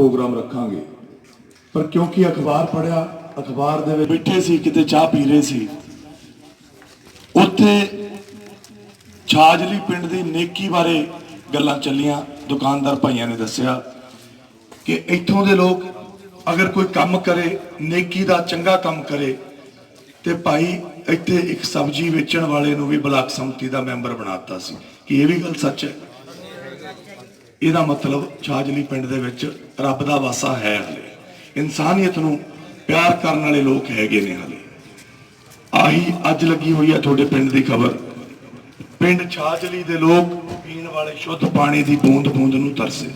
Programme ਰੱਖਾਂਗੇ। ਪਰ ਕਿਉਂਕਿ ਅਖਬਾਰ ਪੜਿਆ ਅਖਬਾਰ ਦੇ ਵਿੱਚ ਬੈਠੇ ਸੀ, ਕਿਤੇ ਚਾਹ ਪੀ ਰਹੇ ਸੀ। ਉੱਥੇ ਛਾਜਲੀ ਪਿੰਡ ਦੀ ਨੇਕੀ ਬਾਰੇ ਗੱਲਾਂ ਚੱਲੀਆਂ। ਦੁਕਾਨਦਾਰ ਭਾਈਆਂ ਨੇ ਦੱਸਿਆ ਕਿ ਇੱਥੋਂ ਦੇ ਲੋਕ ਅਗਰ ਕੋਈ ਕੰਮ ਕਰੇ, ਨੇਕੀ ਦਾ ਚੰਗਾ ਕੰਮ ਕਰੇ, ਤੇ ਭਾਈ ਇੱਥੇ ਇੱਕ ਸਬਜ਼ੀ ਵੇਚਣ ਵਾਲੇ ਨੂੰ ਵੀ ਬਲਾਕ ਸੰਮਤੀ ਦਾ ਮੈਂਬਰ ਬਣਾਤਾ ਸੀ। ਕਿ ਇਹ ਵੀ ਗੱਲ ਸੱਚ ਹੈ? ਇਹਦਾ ਮਤਲਬ ਛਾਜਲੀ ਪਿੰਡ ਦੇ ਵਿੱਚ ਰੱਬ ਦਾ ਵਾਸਾ ਹੈ ਹਲੇ। ਇਨਸਾਨੀਅਤ ਨੂੰ ਪਿਆਰ ਕਰਨ ਵਾਲੇ ਲੋਕ ਹੈਗੇ ਨੇ ਹਲੇ। ਆਹੀ ਅੱਜ ਲੱਗੀ ਹੋਈ ਹੈ ਤੁਹਾਡੇ ਪਿੰਡ ਦੀ ਖਬਰ। ਪਿੰਡ ਛਾਜਲੀ ਦੇ ਲੋਕ ਪੀਣ ਵਾਲੇ ਸ਼ੁੱਧ ਪਾਣੀ ਦੀ ਬੂੰਦ ਬੂੰਦ ਨੂੰ ਤਰਸੇ।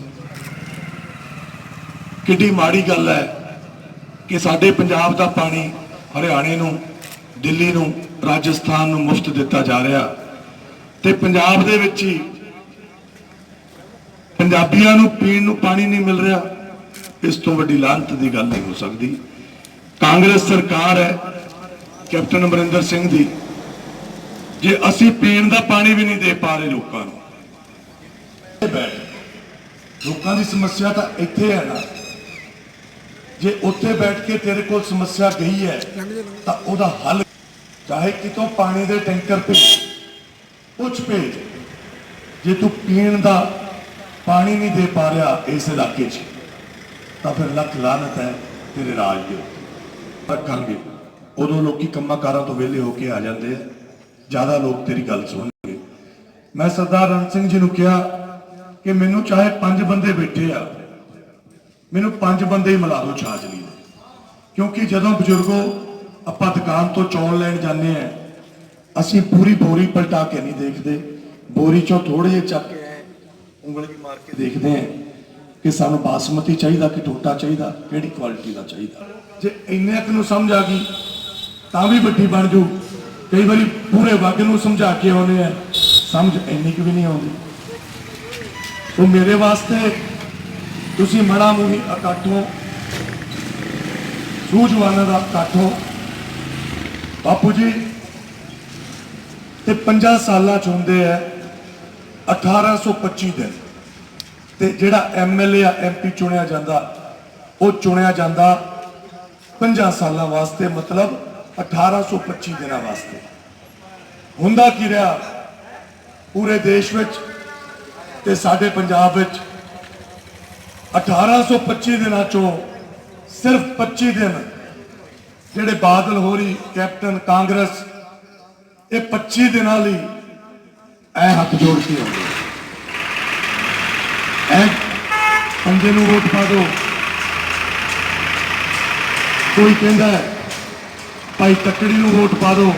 ਕਿੱਡੀ ਮਾੜੀ ਗੱਲ ਹੈ ਕਿ ਸਾਡੇ ਪੰਜਾਬ ਦਾ ਪਾਣੀ ਹਰਿਆਣੇ ਨੂੰ, ਦਿੱਲੀ ਨੂੰ, ਰਾਜਸਥਾਨ ਨੂੰ ਮੁਫਤ ਦਿੱਤਾ ਜਾ ਰਿਹਾ। ਤੇ ਪੰਜਾਬ ਦੇ ਵਿੱਚ ਹੀ ਪੰਜਾਬੀਆਂ ਨੂੰ ਪੀਣ ਨੂੰ ਪਾਣੀ ਨਹੀਂ ਮਿਲ ਰਿਹਾ। ਇਸ ਤੋਂ ਵੱਡੀ ਲਾਹਨਤ ਦੀ ਗੱਲ ਨਹੀਂ ਹੋ ਸਕਦੀ। ਕਾਂਗਰਸ ਸਰਕਾਰ ਹੈ, ਕੈਪਟਨ ਅਮਰਿੰਦਰ ਸਿੰਘ ਦੀ। ਜੇ ਅਸੀਂ ਪੀਣ ਦਾ ਪਾਣੀ ਵੀ ਨਹੀਂ ਦੇ ਪਾ ਰਹੇ ਲੋਕਾਂ ਨੂੰ ਲੋਕਾਂ ਦੀ ਸਮੱਸਿਆ ਤਾਂ ਇੱਥੇ ਹੈ ਨਾ। ਜੇ ਉੱਥੇ ਬੈਠ ਕੇ ਤੇਰੇ ਕੋਲ ਸਮੱਸਿਆ ਗਈ ਹੈ, ਤਾਂ ਉਹਦਾ ਹੱਲ ਚਾਹੇ ਕਿਤੋਂ ਪਾਣੀ ਦੇ ਟੈਂਕਰ ਭੇਜ, ਪੁੱਛ ਭੇਜ। ਜੇ ਤੂੰ ਪੀਣ ਦਾ ਪਾਣੀ ਨਹੀਂ ਦੇ ਪਾ ਰਿਹਾ ਇਸ ਇਲਾਕੇ 'ਚ। ਤਾਂ ਫਿਰ ਲੱਖ ਲਾਨਤ ਹੈ ਤੇਰੇ ਰਾਜ ਦੇ। ਉੱਤੇ ਰੱਖਾਂਗੇ ਉਦੋਂ ਲੋਕੀ ਕੰਮਾਂ ਕਾਰਾਂ ਤੋਂ ਵਿਹਲੇ ਹੋ ਕੇ ਆ ਜਾਂਦੇ ਆ। ਜ਼ਿਆਦਾ ਲੋਕ ਤੇਰੀ ਗੱਲ ਸੁਣਨਗੇ। ਮੈਂ ਸਰਦਾਰ ਰਣ ਸਿੰਘ ਜੀ ਨੂੰ ਕਿਹਾ ਕਿ ਮੈਨੂੰ ਚਾਹੇ ਪੰਜ ਬੰਦੇ ਬੈਠੇ ਆ, ਮੈਨੂੰ ਪੰਜ ਬੰਦੇ ਹੀ ਮਿਲਾ ਦਿਓ ਛਾਜਲੀ ਦੇ ਕਿਉਂਕਿ ਜਦੋਂ ਬਜ਼ੁਰਗੋ ਆਪਾਂ ਦੁਕਾਨ ਤੋਂ ਚੌਲ ਲੈਣ ਜਾਂਦੇ ਆ, ਅਸੀਂ ਪੂਰੀ ਬੋਰੀ ਪਲਟਾ ਕੇ ਨਹੀਂ ਦੇਖਦੇ। ਬੋਰੀ ਚੋਂ ਥੋੜੇ ਜਿਹੇ ਚੱਕ ਕੇ ਐਂ ਵੀ ਮਾਰ ਕੇ ਦੇਖਦੇ ਆ ਕਿ ਸਾਨੂੰ ਬਾਸਮਤੀ ਚਾਹੀਦਾ ਕਿ ਟੋਟਾ ਚਾਹੀਦਾ, ਕਿਹੜੀ ਕੁਆਲਿਟੀ ਦਾ ਚਾਹੀਦਾ। ਜੇ ਇੰਨੇ ਕੁ ਨੂੰ ਸਮਝ ਆ ਗਈ, ਤਾਂ ਵੀ ਵੱਡੀ ਬਣ ਜੂ। ਕਈ ਵਾਰੀ ਪੂਰੇ ਵਗ ਨੂੰ ਸਮਝਾ ਕੇ ਆਉਨੇ ਆ, ਸਮਝ ਇੰਨੀ ਕੁ ਵੀ ਨਹੀਂ ਆਉਂਦੀ। ਉਹ ਮੇਰੇ ਵਾਸਤੇ, ਤੁਸੀਂ ਮੜਾ ਮੂਹੀ ਇਕੱਠੋ ਸੂਝਵਾਨਾਂ ਦਾ ਇਕੱਠੋ ਬਾਪੂ ਜੀ, ਤੇ 50 ਸਾਲਾਂ ਚ ਹੁੰਦੇ ਆ 1825 ਦਿਨ ਤੇ ਜਿਹੜਾ ਐਮਐਲਏ ਆ ਐਮਪੀ ਚੁਣਿਆ ਜਾਂਦਾ, ਉਹ ਚੁਣਿਆ ਜਾਂਦਾ 50 ਸਾਲਾਂ ਵਾਸਤੇ, ਮਤਲਬ 1825 ਦਿਨਾਂ ਵਾਸਤੇ। ਹੁੰਦਾ ਕੀ ਰਿਹਾ? ਪੂਰੇ ਦੇਸ਼ ਵਿੱਚ ਤੇ ਸਾਡੇ ਪੰਜਾਬ ਵਿੱਚ 1825 ਦਿਨਾਂ ਚੋਂ ਸਿਰਫ 25 ਦਿਨ ਜਿਹੜੇ ਬਾਦਲ ਹੋਰੀ, ਕੈਪਟਨ ਕਾਂਗਰਸ, ਇਹ 25 ਦਿਨਾਂ ਲਈ ਐ ਹੱਥ ਜੋੜ ਕੇ ਆਉਂਦੇ ਐ ਪੰਜੇ ਨੂੰ ਵੋਟ ਪਾ ਦਿਓ। ਕੋਈ ਕਹਿੰਦਾ ਭਾਈ ਤੱਕੜੀ ਨੂੰ ਵੋਟ ਪਾ ਦਿਓ।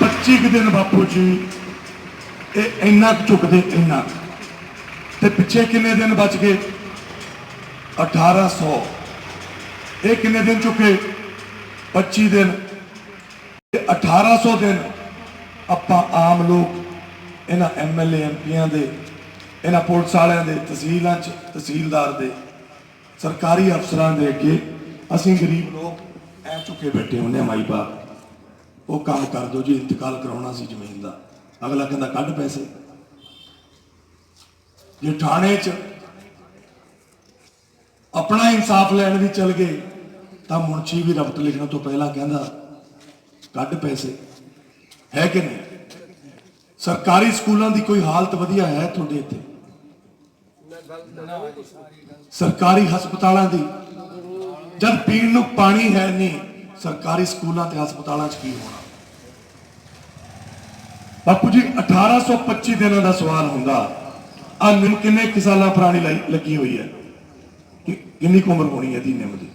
25 ਕੁ ਦਿਨ ਬਾਪੂ ਜੀ, ਇਹ ਇੰਨਾ ਕੁ ਝੁਕਦੇ, ਇੰਨਾ ਕੁ। ਤੇ ਪਿੱਛੇ ਕਿੰਨੇ ਦਿਨ ਬਚ ਗਏ? 1800 ਇਹ ਕਿੰਨੇ ਦਿਨ ਚੁੱਕੇ 25 ਦਿਨ। ਤੇ 1800 ਦਿਨ ਆਪਾਂ ਆਮ ਲੋਕ ਇਹਨਾਂ ਐਮਐਲਏ ਐਮਪੀਆਂ ਦੇ, ਇਹਨਾਂ ਪੁਲਿਸ ਵਾਲਿਆਂ ਦੇ, ਤਹਿਸੀਲਾਂ 'ਚ, ਤਹਿਸੀਲਦਾਰ ਦੇ, ਸਰਕਾਰੀ ਅਫਸਰਾਂ ਦੇ ਅੱਗੇ ਅਸੀਂ ਗਰੀਬ ਲੋਕ ਐ ਚੁੱਕੇ ਬੈਠੇ ਹੁੰਦੇ ਆ ਮਾਈ ਬਾਪ। ਉਹ ਕੰਮ ਕਰ ਦਿਓ ਜੀ, ਇੰਤਕਾਲ ਕਰਾਉਣਾ ਸੀ ਜ਼ਮੀਨ ਦਾ। ਅਗਲਾ ਕਹਿੰਦਾ ਕੱਢ ਪੈਸੇ। ਜੇ ਥਾਣੇ 'ਚ ਆਪਣਾ ਇਨਸਾਫ ਲੈਣ ਵੀ ਚਲ ਗਏ, ਤਾਂ ਮੁਨਸ਼ੀ ਵੀ ਰਬਤ ਲਿਖਣ ਤੋਂ ਪਹਿਲਾਂ ਕਹਿੰਦਾ, ਕੱਢ ਪੈਸੇ। ਹੈ ਕਿ ਨਹੀਂ? ਸਰਕਾਰੀ ਸਕੂਲਾਂ ਦੀ ਕੋਈ ਹਾਲਤ ਵਧੀਆ ਹੈ ਤੁਹਾਡੇ ਇੱਥੇ? ਸਰਕਾਰੀ ਹਸਪਤਾਲਾਂ ਦੀ? ਜਦ ਪੀਣ ਨੂੰ ਪਾਣੀ ਹੈ ਨਹੀਂ, ਸਰਕਾਰੀ ਸਕੂਲਾਂ ਤੇ ਹਸਪਤਾਲਾਂ 'ਚ ਕੀ ਹੋਣਾ? ਬਾਪੂ ਜੀ 1825 ਦਿਨਾਂ ਦਾ ਸਵਾਲ ਹੁੰਦਾ। ਆ ਨਿੰਮ, ਕਿੰਨੇ ਕੁ ਸਾਲਾਂ ਪੁਰਾਣੀ ਲਾਈ- ਲੱਗੀ ਹੋਈ ਹੈ? ਕਿ- ਕਿੰਨੀ ਕੁ ਉਮਰ ਹੋਣੀ ਹੈ ਦੀ ਨਿੰਮ ਦੀ?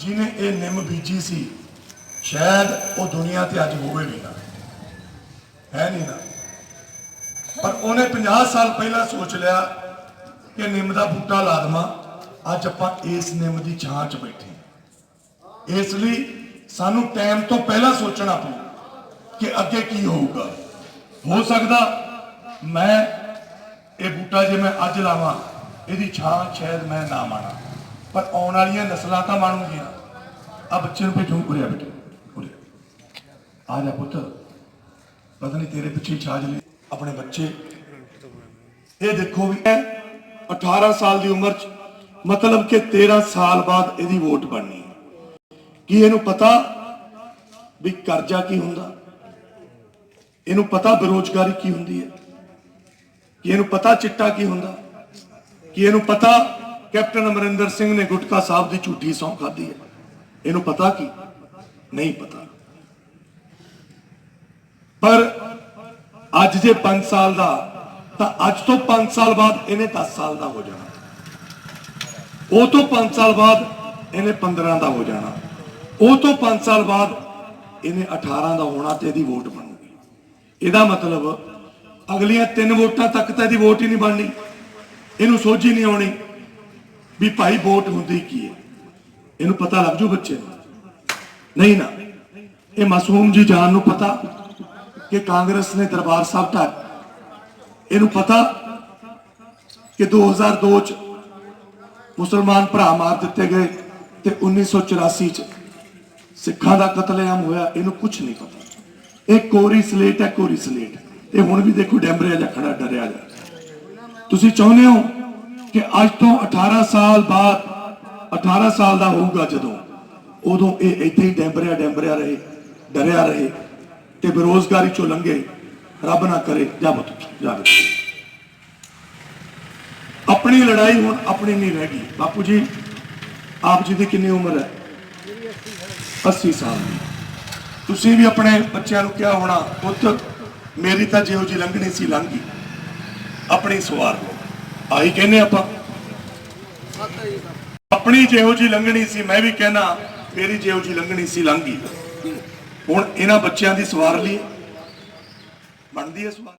ਜਿਹਨੇ ਇਹ ਨਿੰਮ ਬੀਜੀ ਸੀ, ਸ਼ਾਇਦ ਉਹ ਦੁਨੀਆ ਤੇ ਅੱਜ ਹੋਵੇ ਵੀ ਨਾ। ਹੈ ਨਹੀਂ ਨਾ। ਪਰ ਉਹਨੇ 50 ਸਾਲ ਪਹਿਲਾਂ ਸੋਚ ਲਿਆ ਕਿ ਨਿੰਮ ਦਾ ਬੂਟਾ ਲਾ ਦੇਵਾਂ। ਅੱਜ ਆਪਾਂ ਇਸ ਨਿੰਮ ਦੀ ਛਾਂ 'ਚ ਬੈਠੇ ਇਸ ਲਈ ਸਾਨੂੰ ਟਾਈਮ ਤੋਂ ਪਹਿਲਾਂ ਸੋਚਣਾ ਪਊ ਕਿ ਅੱਗੇ ਕੀ ਹੋਊਗਾ। ਹੋ ਸਕਦਾ ਮੈਂ ਇਹ ਬੂਟਾ ਜੇ ਮੈਂ ਅੱਜ ਲਾਵਾਂ, ਇਹਦੀ ਛਾਂ ਸ਼ਾਇਦ ਮੈਂ ਨਾ ਮਾਣਾ ਪਰ ਆਉਣ ਵਾਲੀਆਂ ਨਸਲਾਂ ਤਾਂ ਮਾਣੂਗੀਆਂ। ਆ ਬੱਚੇ ਨੂੰ ਭੇਜੂ, ਉਰੇ ਆ ਬੇਟੇ, ਉਰੇ ਆ ਜਾ ਪੁੱਤ। ਪਤਾ ਨਹੀਂ ਤੇਰੇ ਪਿੱਛੇ ਛਾਜ ਲਈ ਆਪਣੇ ਬੱਚੇ। ਇਹ ਦੇਖੋ ਵੀ ਇਹ 18 ਸਾਲ ਦੀ ਉਮਰ ਚ ਮਤਲਬ ਕਿ 13 ਸਾਲ ਬਾਅਦ ਇਹਦੀ ਵੋਟ ਬਣਨੀ ਹੈ। ਕੀ ਇਹਨੂੰ ਪਤਾ ਵੀ ਕਰਜ਼ਾ ਕੀ ਹੁੰਦਾ? ਇਹਨੂੰ ਪਤਾ ਬੇਰੋਜ਼ਗਾਰੀ ਕੀ ਹੁੰਦੀ ਹੈ? ਕੀ ਇਹਨੂੰ ਪਤਾ ਚਿੱਟਾ ਕੀ ਹੁੰਦਾ? ਕੀ ਇਹਨੂੰ ਪਤਾ ਕੈਪਟਨ ਅਮਰਿੰਦਰ ਸਿੰਘ ਨੇ ਗੁਟਕਾ ਸਾਹਿਬ ਦੀ ਝੂਠੀ ਸੌਂ ਖਾਧੀ ਹੈ? ਇਹਨੂੰ ਪਤਾ ਕੀ? ਨਹੀਂ ਪਤਾ। ਪਰ ਅੱਜ ਜੇ 5 ਸਾਲ ਦਾ, ਤਾਂ ਅੱਜ ਤੋਂ 5 ਸਾਲ ਬਾਅਦ ਇਹਨੇ 10 ਸਾਲ ਦਾ ਹੋ ਜਾਣਾ। ਉਹ ਤੋਂ 5 ਸਾਲ ਬਾਅਦ ਇਹਨੇ 15 ਦਾ ਹੋ ਜਾਣਾ। ਉਹ ਤੋਂ 5 ਸਾਲ ਬਾਅਦ ਇਹਨੇ 18 ਦਾ ਹੋਣਾ ਤੇ ਇਹਦੀ ਵੋਟ ਬਣੂਗੀ। ਇਹਦਾ ਮਤਲਬ ਅਗਲੀਆਂ ਤਿੰਨ ਵੋਟਾਂ ਤੱਕ ਤਾਂ ਇਹਦੀ ਵੋਟ ਹੀ ਨਹੀਂ ਬਣਨੀ। ਇਹਨੂੰ ਸੋਝ ਹੀ ਨਹੀਂ ਆਉਣੀ ਵੀ ਭਾਈ ਵੋਟ ਹੁੰਦੀ ਕੀ ਹੈ। ਇਹਨੂੰ ਪਤਾ ਲੱਗ ਜੂ ਬੱਚੇ ਨੂੰ। ਨਹੀਂ ਨਾ, ਇਹ ਮਾਸੂਮ ਜੀ ਜਾਨ ਨੂੰ ਪਤਾ ਕਿ ਕਾਂਗਰਸ ਨੇ ਦਰਬਾਰ ਸਾਹਿਬ ਢਾਇਆ ਇਹਨੂੰ ਪਤਾ ਕਿ 2002 ਚ ਮੁਸਲਮਾਨ ਭਰਾ ਮਾਰ ਦਿੱਤੇ ਗਏ ਤੇ 1984 ਚ ਸਿੱਖਾਂ ਦਾ ਕਤਲੇਆਮ ਹੋਇਆ, ਇਹਨੂੰ ਕੁਝ ਨਹੀਂ ਪਤਾ। ਇਹ ਕੋਰੀ ਸਲੇਟ ਹੈ, ਕੋਰੀ ਸਲੇਟ। ਇਹ ਹੁਣ ਵੀ ਦੇਖੋ ਡੈਮਰਿਆ ਜਾ ਖੜਾ, ਡਰਿਆ ਜਾ। ਤੁਸੀਂ ਚਾਹੁੰਦੇ ਹੋ ਕਿ ਅੱਜ ਤੋਂ 18 ਸਾਲ ਬਾਅਦ 18 ਸਾਲ ਦਾ ਹੋਊਗਾ ਜਦੋਂ, ਉਦੋਂ ਇਹ ਇੱਥੇ ਹੀ ਡੈਂਬਰਿਆ ਡੈਂਬਰਿਆ ਰਹੇ, ਡਰਿਆ ਰਹੇ। ਤੇ ਬੇਰੋਜ਼ਗਾਰੀ ਚੋਂ ਲੰਘੇ, ਰੱਬ ਨਾ ਕਰੇ, ਜਾ ਬਤ ਜਾ ਆਪਣੀ ਲੜਾਈ ਹੁਣ ਆਪਣੀ ਨਹੀਂ ਰਹਿ ਗਈ। ਬਾਪੂ ਜੀ, ਆਪ ਜੀ ਦੀ ਕਿੰਨੀ ਉਮਰ ਹੈ? 80 ਸਾਲ। ਦੀ ਤੁਸੀਂ ਵੀ ਆਪਣੇ ਬੱਚਿਆਂ ਨੂੰ ਕਿਹਾ ਹੋਣਾ, ਪੁੱਤ, ਮੇਰੀ ਤਾਂ ਜਿਹੋ ਜੀ ਲੰਘਣੀ ਸੀ, ਲੰਘ ਗਈ। ਆਪਣੀ ਸਵਾਰ ਲਓ ਆਹੀ ਕਹਿੰਦੇ ਆਪਾਂ। ਆਪਣੀ ਜਿਹੋ ਜੀ ਲੰਘਣੀ ਸੀ, ਮੈਂ ਵੀ ਕਹਿਣਾ, ਮੇਰੀ ਜਿਹੋ ਜੀ ਲੰਘਣੀ ਸੀ, ਲੰਘ ਗਈ। ਹੁਣ ਇਹਨਾਂ ਬੱਚਿਆਂ ਦੀ ਸਵਾਰ ਲਈ ਬਣਦੀ ਹੈ ਸਵਾਰ।